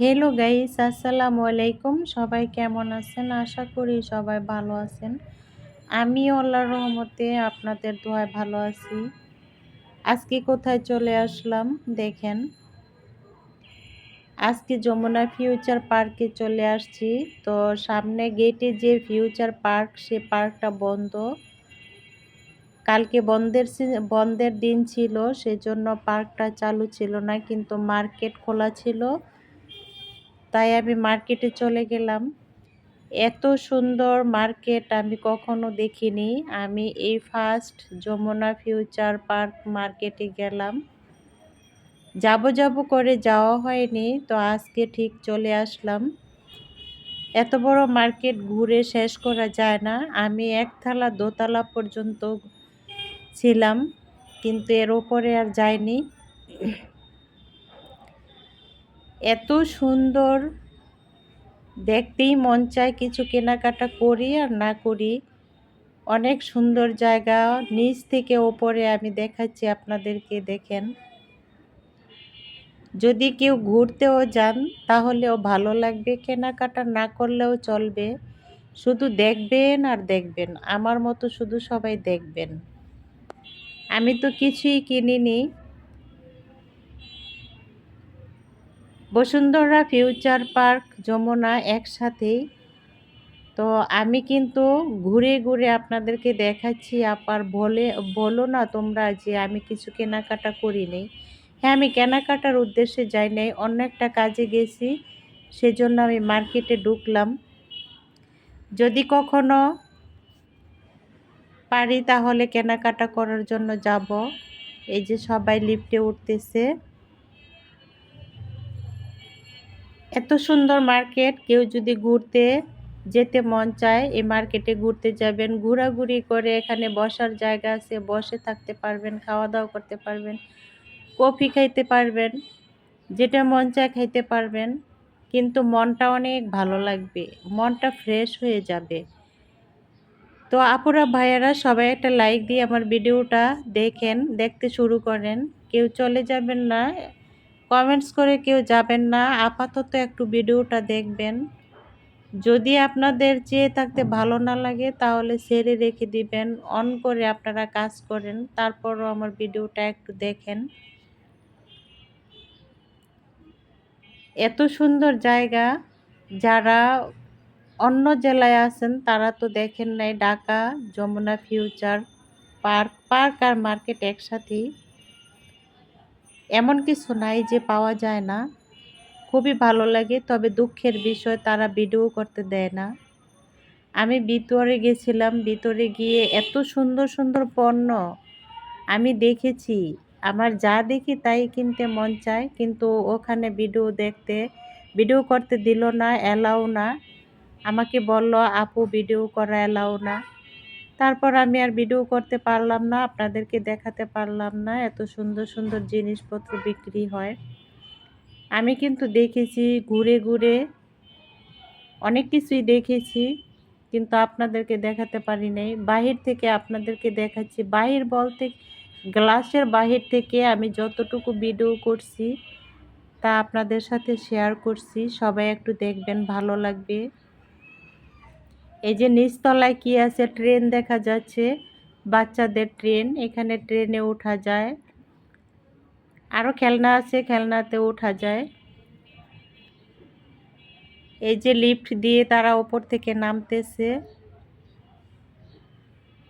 Hello guys আসসালামু আলাইকুম সবাই কেমন আছেন? আশা করি সবাই ভালো আছেন। আমি আল্লাহর রহমতে আপনাদের দোয়ায় ভালো আছি। আজকে কোথায় চলে আসলাম? দেখেন। আজকে যমুনা ফিউচার পার্কে চলে আসছি। তো সামনে গেটে যে ফিউচার পার্ক, সে পার্কটা বন্ধ। কালকে বন্ধের বন্ধের দিন ছিল, সেজন্য পার্কটা চালু ছিল না, কিন্তু মার্কেট খোলা ছিল। তাই আমি মার্কেটে চলে গেলাম। এত সুন্দর মার্কেট আমি কখনো দেখিনি। আমি এই ফার্স্ট যমুনা ফিউচার পার্ক মার্কেটে গেলাম। যাব যাব করে যাওয়া হয়নি, তো আজকে ঠিক চলে আসলাম। এত বড় মার্কেট ঘুরে শেষ করা যায় না। আমি একতলা দোতলা পর্যন্ত ছিলাম, কিন্তু এর ওপরে আর যাইনি। এত সুন্দর। দেখতেই মন চায় কিছু কেনাকাটা করি আর না করি। অনেক সুন্দর জায়গা, নিচ থেকে ওপরে আমি দেখাচ্ছি আপনাদেরকে, দেখেন। যদি কেউ ঘুরতেও যান, তাহলেও ভালো লাগবে। কেনাকাটা না করলেও চলবে। শুধু দেখবেন আর দেখবেন। আমার মতো শুধু সবাই দেখবেন। আমি তো কিছুই কিনিনি। বসুন্ধরা ফিউচার পার্ক যমুনা একসাথেই। তো আমি কিন্তু ঘুরে ঘুরে আপনাদেরকে দেখাচ্ছি, আপার বলে, বলো না তোমরা যে আমি কিছু কেনাকাটা করি নেই। হ্যাঁ আমি কেনাকাটার উদ্দেশ্যে যাই নাই অন্য একটা কাজে গেছি, সেজন্য আমি মার্কেটে ঢুকলাম। যদি কখনো পারি তাহলে কেনাকাটা করার জন্য যাব। এই যে সবাই লিফটে উঠতেছে। এত সুন্দর মার্কেট, কেউ যদি ঘুরতে যেতে মন চায়, এই মার্কেটে ঘুরতে যাবেন, ঘোরাঘুরি করে এখানে বসার জায়গা আছে, বসে থাকতে পারবেন খাওয়া দাওয়া করতে পারবেন, কফি খাইতে পারবেন, যেটা মন চায় খাইতে পারবেন, কিন্তু মনটা অনেক ভালো লাগবে, মনটা ফ্রেশ হয়ে যাবে। তো আপুরা, ভাইয়ারা, সবাই একটা লাইক দিয়ে আমার ভিডিওটা দেখেন, দেখতে শুরু করেন, কেউ চলে যাবেন না কমেন্টস করে কেউ যাবেন না। আপাতত একটু ভিডিওটা দেখবেন। যদি আপনাদের চেয়ে থাকতে ভালো না লাগে তাহলে ছেড়ে রেখে দিবেন, অন করে আপনারা কাজ করেন, তারপরও আমার ভিডিওটা একটু দেখেন। এত সুন্দর জায়গা, যারা অন্য জেলায় আছেন তারা তো দেখেন নাই, Dhaka, Jamuna future park park আর মার্কেট একসাথেই। এমন কিছু নাই যে পাওয়া যায় না। খুবই ভালো লাগে, তবে দুঃখের বিষয়, তারা ভিডিও করতে দেয় না। আমি ভিতরে গেছিলাম, ভিতরে গিয়ে এত সুন্দর সুন্দর পণ্য আমি দেখেছি। আমার যা দেখি তাই কিনতে মন চায়, কিন্তু ওখানে ভিডিও দেখতে, ভিডিও করতে দিল না অ্যালাউ না। আমাকে বলল, আপু, ভিডিও করা অ্যালাউ না। তারপর আমি আর ভিডিও করতে পারলাম না, আপনাদেরকে দেখাতে পারলাম না, এত সুন্দর সুন্দর জিনিসপত্র বিক্রি হয়। আমি কিন্তু দেখেছি ঘুরে ঘুরে, অনেক কিছুই দেখেছি, কিন্তু আপনাদেরকে দেখাতে পারি নাই। বাহির থেকে আপনাদেরকে দেখাচ্ছি, বাহির বলতে গ্লাসের বাহির থেকে আমি যতটুকু ভিডিও করছি, তা আপনাদের সাথে শেয়ার করছি। সবাই একটু দেখবেন, ভালো লাগবে। এই যে নিচতলায় কি আছে? ট্রেন দেখা যাচ্ছে। বাচ্চাদের ট্রেন, এখানে ট্রেনে ওঠা যায়। আরও খেলনা আছে, খেলনাতে ওঠা যায়। এই যে লিফট দিয়ে তারা ওপর থেকে নামতেছে।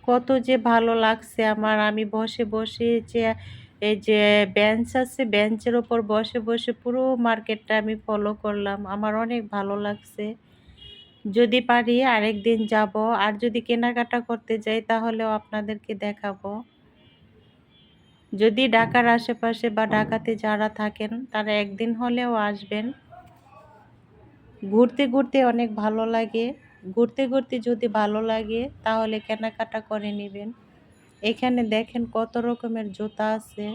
কত যে ভালো লাগছে আমার। আমি বসে বসে যে, এই যে বেঞ্চ আছে বেঞ্চের ওপর বসে বসে পুরো মার্কেটটা আমি ফলো করলাম। আমার অনেক ভালো লাগছে। যদি পারি আরেক দিন যাব। আর যদি কেনাকাটা করতে যাই, তাহলেও আপনাদেরকে দেখাবো। যদি ঢাকার আশেপাশে বা ঢাকাতে যারা থাকেন, তারা একদিন হলেও আসবেন। ঘুরতে ঘুরতে অনেক ভালো লাগে। ঘুরতে ঘুরতে যদি ভালো লাগে, তাহলে কেনাকাটা করে নেবেন। এখানে দেখেন কত রকমের জুতা আছে।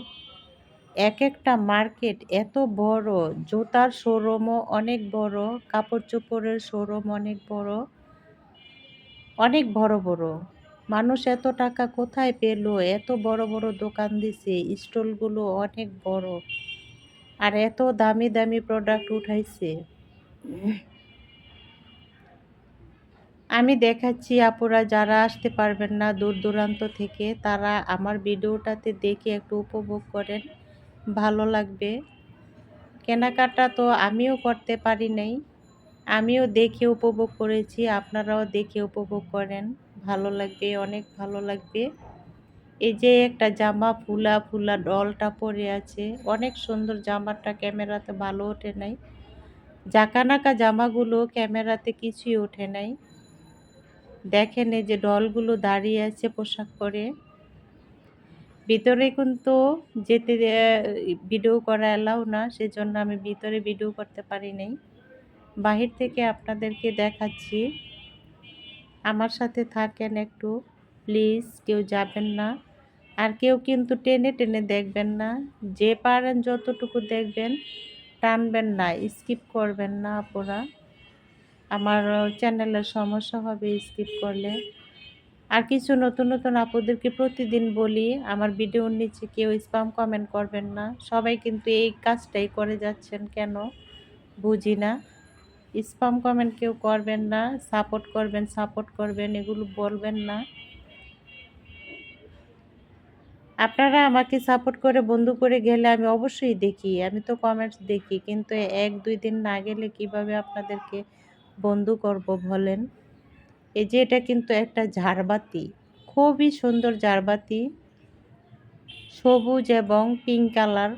এক একটা মার্কেট এত বড়, জুতার শোরুমও অনেক বড় কাপড় চোপড়ের শোরুম অনেক বড় অনেক বড় বড়। মানুষ এত টাকা কোথায় পেল? এত বড় বড় দোকান দিছে স্টলগুলো অনেক বড়। আর এত দামি দামি প্রোডাক্ট উঠাইছে। আমি দেখাচ্ছি আপুরা, যারা আসতে পারবেন না দূর দূরান্ত থেকে, তারা আমার ভিডিওটাতে দেখে একটু উপভোগ করেন। ভালো লাগবে। কেনাকাটা তো আমিও করতে পারি নাই। আমিও দেখে উপভোগ করেছি, আপনারাও দেখে উপভোগ করেন। ভালো লাগবে, অনেক ভালো লাগবে। এই যে একটা জামা, ফুলা ফুলা ডলটা পরে আছে। অনেক সুন্দর জামাটা ক্যামেরাতে ভালো ওঠে নাই। জাকানাকা জামাগুলো ক্যামেরাতে কিছুই ওঠে নাই। দেখেন এই যে ডলগুলো দাঁড়িয়ে আছে পোশাক পরে। ভিতরে কিন্তু যেতে ভিডিও করা এলাও না, সেজন্য আমি ভিতরে ভিডিও করতে পারি নাই। বাহির থেকে আপনাদেরকে দেখাচ্ছি। আমার সাথে থাকেন একটু প্লিজ কেউ যাবেন না। আর কেউ কিন্তু টেনে টেনে দেখবেন না। যে পারেন যতটুকু দেখবেন, টানবেন না স্কিপ করবেন না আপনারা আমার চ্যানেলের সমস্যা হবে স্কিপ করলে। আর কিছু নতুন নতুন আপুদেরকে প্রতিদিন বলি, আমার ভিডিওর নিচে কেউ স্পাম কমেন্ট করবেন না। সবাই কিন্তু এই কাজটাই করে যাচ্ছেন কেন? বুঝি না। স্পাম কমেন্ট কেউ করবেন না সাপোর্ট করবেন সাপোর্ট করবেন, এগুলো বলবেন না। আপনারা আমাকে সাপোর্ট করে বন্ধু করে গেলে আমি অবশ্যই দেখি, আমি তো কমেন্টস দেখি, কিন্তু এক, দুই দিন না গেলে কীভাবে আপনাদেরকে বন্ধু করব বলেন? এই যে এটা কিন্তু একটা ঝাড়বাতি খুবই সুন্দর ঝাড়বাতি সবুজ এবং পিঙ্ক কালার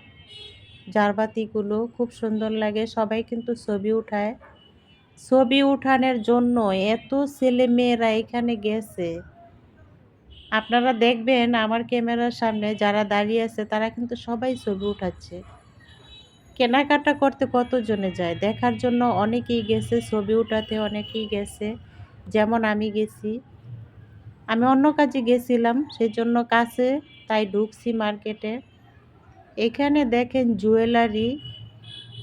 ঝাড়বাতিগুলো খুব সুন্দর লাগে, সবাই কিন্তু ছবি উঠায়। ছবি উঠানোর জন্য এত ছেলে মেয়েরা এখানে গেছে। আপনারা দেখবেন আমার ক্যামেরার সামনে যারা দাঁড়িয়ে আছে, তারা কিন্তু সবাই ছবি উঠাচ্ছে। কেনাকাটা করতে কতজনে যায়? দেখার জন্য অনেকেই গেছে, ছবি উঠাতে অনেকেই গেছে। যেমন আমি গেছি, আমি অন্য কাজে গেছিলাম, সেজন্য কাছে, তাই ঢুকছি মার্কেটে। এখানে দেখেন জুয়েলারি,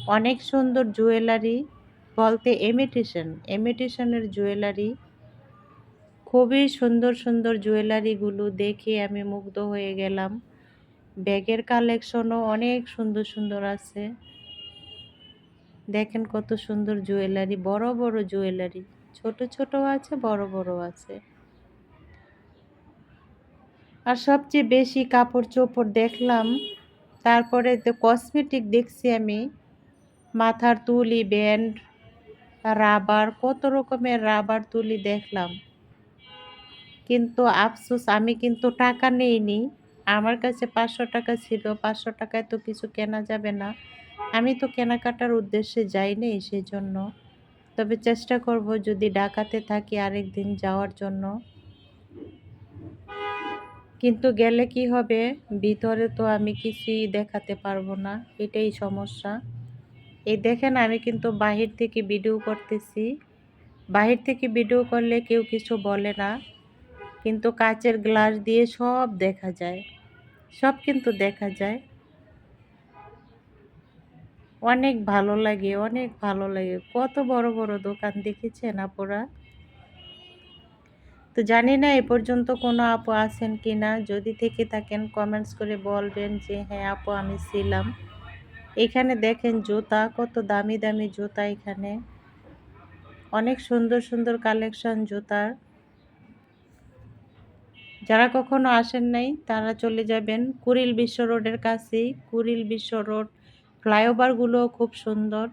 অনেক সুন্দর জুয়েলারি, বলতে এমিটেশন এমিটেশনের জুয়েলারি। খুবই সুন্দর সুন্দর জুয়েলারিগুলো দেখে আমি মুগ্ধ হয়ে গেলাম। ব্যাগের কালেকশনও অনেক সুন্দর সুন্দর আছে। দেখেন কত সুন্দর জুয়েলারি, বড় বড় জুয়েলারি। ছোট ছোট আছে, বড় বড় আছে। আর সবচেয়ে বেশি কাপড় চোপড় দেখলাম, তারপরে কসমেটিক দেখছি আমি, মাথার তুলি ব্যান্ড রাবার কত রকমের রাবার তুলি দেখলাম। কিন্তু আফসোস, আমি কিন্তু টাকা নেইনি, আমার কাছে পাঁচশো টাকা ছিল, পাঁচশো টাকায় তো কিছু কেনা যাবে না। আমি তো কেনাকাটার উদ্দেশ্যে যাইনি সেই জন্য তবে চেষ্টা করব যদি ডাকাতে থাকি আরেক দিন যাওয়ার জন্য। কিন্তু গেলে কি হবে? ভিতরে তো আমি কিছুই দেখাতে পারব না, এটাই সমস্যা। এই দেখেন, আমি কিন্তু বাহির থেকে ভিডিও করতেছি। বাহির থেকে ভিডিও করলে কেউ কিছু বলে না, কিন্তু কাচের গ্লাস দিয়ে সব দেখা যায়। সব কিন্তু দেখা যায়। অনেক ভালো লাগে, অনেক ভালো লাগে। কত বড় বড় দোকান দেখেছেন আপুরা? তো জানি না এ পর্যন্ত কোনো আপু আছেন কি না যদি থেকে থাকেন কমেন্টস করে বলবেন যে হ্যাঁ আপু, আমি ছিলাম। এখানে দেখেন জুতা, কত দামি দামি জুতা এখানে। অনেক সুন্দর সুন্দর কালেকশন জুতার। যারা কখনো আসেন নাই, তারা চলে যাবেন কুরিল বিশ্ব রোডের কাছেই কুরিল বিশ্ব রোড। ফ্লাইওভারগুলো খুব সুন্দর।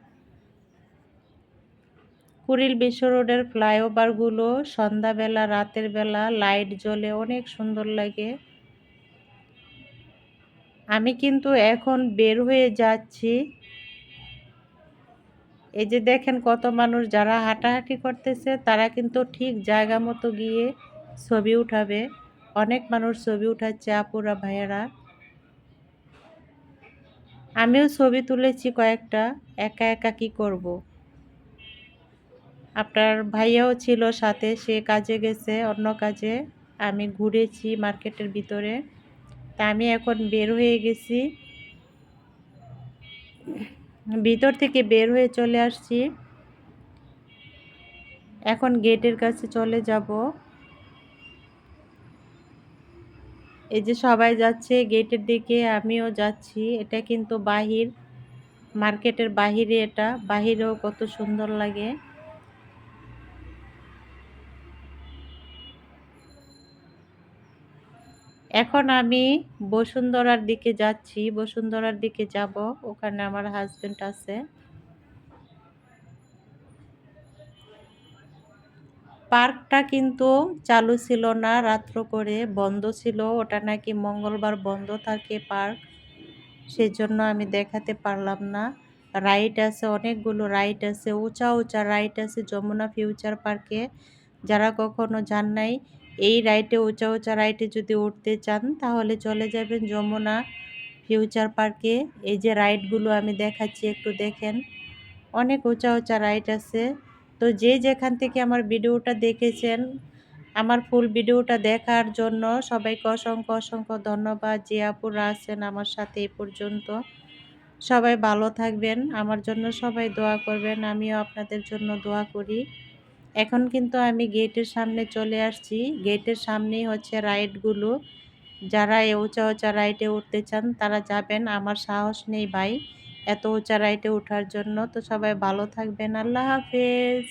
কুরিল বিশ্ব রোডের ফ্লাইওভারগুলো সন্ধ্যাবেলা, রাতের বেলা লাইট জ্বলে অনেক সুন্দর লাগে। আমি কিন্তু এখন বের হয়ে যাচ্ছি। এই যে দেখেন কত মানুষ যারা হাঁটাহাঁটি করতেছে, তারা কিন্তু ঠিক জায়গা মতো গিয়ে ছবি উঠাবে। অনেক মানুষ ছবি উঠাচ্ছে, আপুরা, ভাইয়েরা। আমিও ছবি তুলেছি কয়েকটা, একা একা কি করব। আপনার ভাইয়াও ছিল সাথে, সে কাজে গেছে অন্য কাজে, আমি ঘুরেছি মার্কেটের ভিতরে। তা আমি এখন বের হয়ে গেছি। ভিতর থেকে বের হয়ে চলে আসছি। এখন গেটের কাছে চলে যাব। এই যে সবাই যাচ্ছে গেটের দিকে, আমিও যাচ্ছি। এটা কিন্তু বাহির, মার্কেটের বাহিরে এটা। বাহিরেও কত সুন্দর লাগে। এখন আমি বসুন্ধরার দিকে যাচ্ছি। বসুন্ধরার দিকে যাব। ওখানে আমার হাজবেন্ড আছে। পার্কটা কিন্তু চালু ছিল না, রাত্র করে বন্ধ ছিল। ওটা নাকি মঙ্গলবার বন্ধ থাকে পার্ক। সেজন্য আমি দেখাতে পারলাম না। রাইড আছে, অনেকগুলো রাইড আছে, উঁচা উঁচা রাইড আছে যমুনা ফিউচার পার্কে। যারা কখনো যান নাই, এই রাইডে, উঁচা উঁচা রাইডে যদি উঠতে চান, তাহলে চলে যাবেন যমুনা ফিউচার পার্কে। এই যে রাইডগুলো আমি দেখাচ্ছি, একটু দেখেন। অনেক উঁচা উঁচা রাইড আছে। তো যে যেখান থেকে আমার ভিডিওটা দেখেছেন, আমার ফুল ভিডিওটা দেখার জন্য সবাইকে অসংখ্য অসংখ্য ধন্যবাদ। যে আপুরা আছেন আমার সাথে এ পর্যন্ত। সবাই ভালো থাকবেন, আমার জন্য সবাই দোয়া করবেন, আমিও আপনাদের জন্য দোয়া করি। এখন কিন্তু আমি গেটের সামনে চলে আসছি। গেটের সামনেই হচ্ছে রাইডগুলো। যারা এই উঁচা উঁচা রাইডে উঠতে চান, তারা যাবেন। আমার সাহস নেই ভাই। এত উঁচা রাইটে ওঠার জন্য। তো সবাই ভালো থাকবেন। আল্লাহ হাফেজ।